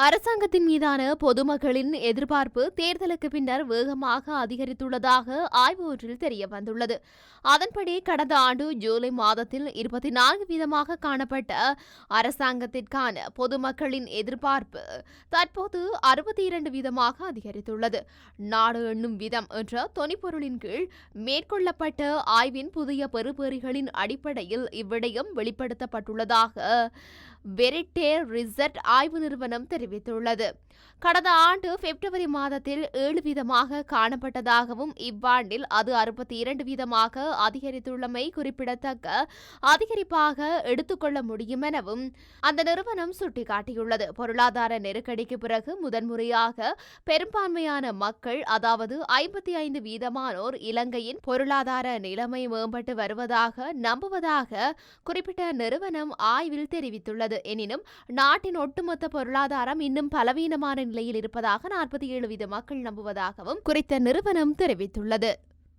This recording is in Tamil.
அரசாங்கத்தின் மீதான பொதுமக்களின் எதிர்பார்ப்பு தேர்தலுக்கு பின்னர் வேகமாக அதிகரித்துள்ளதாக ஆய்வு ஒன்றில் தெரிய வந்துள்ளது அதன்படி கடந்த ஆண்டு ஜூலை மாதத்தில் இருபத்தி நான்கு வீதமாக காணப்பட்ட அரசாங்கத்திற்கான பொதுமக்களின் எதிர்பார்ப்பு தற்போது அறுபத்தி இரண்டு வீதமாக அதிகரித்துள்ளது. நாடு எண்ணும் விதம் என்ற தொனிப்பொருளின் கீழ் மேற்கொள்ளப்பட்ட ஆய்வின் புதிய பெறுபேறுகளின் அடிப்படையில் இவ்விடயம் வெளிப்படுத்தப்பட்டுள்ளதாக வெரிட்டேர் ரிசர்ட் ஆய்வு நிறுவனம் தெரிவித்துள்ளது. கடந்த ஆண்டு பிப்ரவரி மாதத்தில் ஏழு வீதமாக காணப்பட்டதாகவும் இவ்வாண்டில் அது அறுபத்தி இரண்டு வீதமாக அதிகரித்துள்ளமை குறிப்பிடத்தக்க அதிகரிப்பாக எடுத்துக்கொள்ள முடியும் எனவும் அந்த நிறுவனம் சுட்டிக்காட்டியுள்ளது. பொருளாதார நெருக்கடிக்கு பிறகு முதன்முறையாக பெரும்பான்மையான மக்கள் அதாவது ஐம்பத்தி ஐந்து வீதமானோர் இலங்கையின் பொருளாதார நிலைமை மேம்பட்டு வருவதாக நம்புவதாக குறிப்பிட்ட நிறுவனம் ஆய்வில் தெரிவித்துள்ளது. எனினும் நாட்டின் ஒட்டுமொத்த பொருளாதாரம் இன்னும் பலவீனமான நிலையில் இருப்பதாக நாற்பத்தி ஏழு வீத மக்கள் நம்புவதாகவும் குறித்த நிறுவனம் தெரிவித்துள்ளது.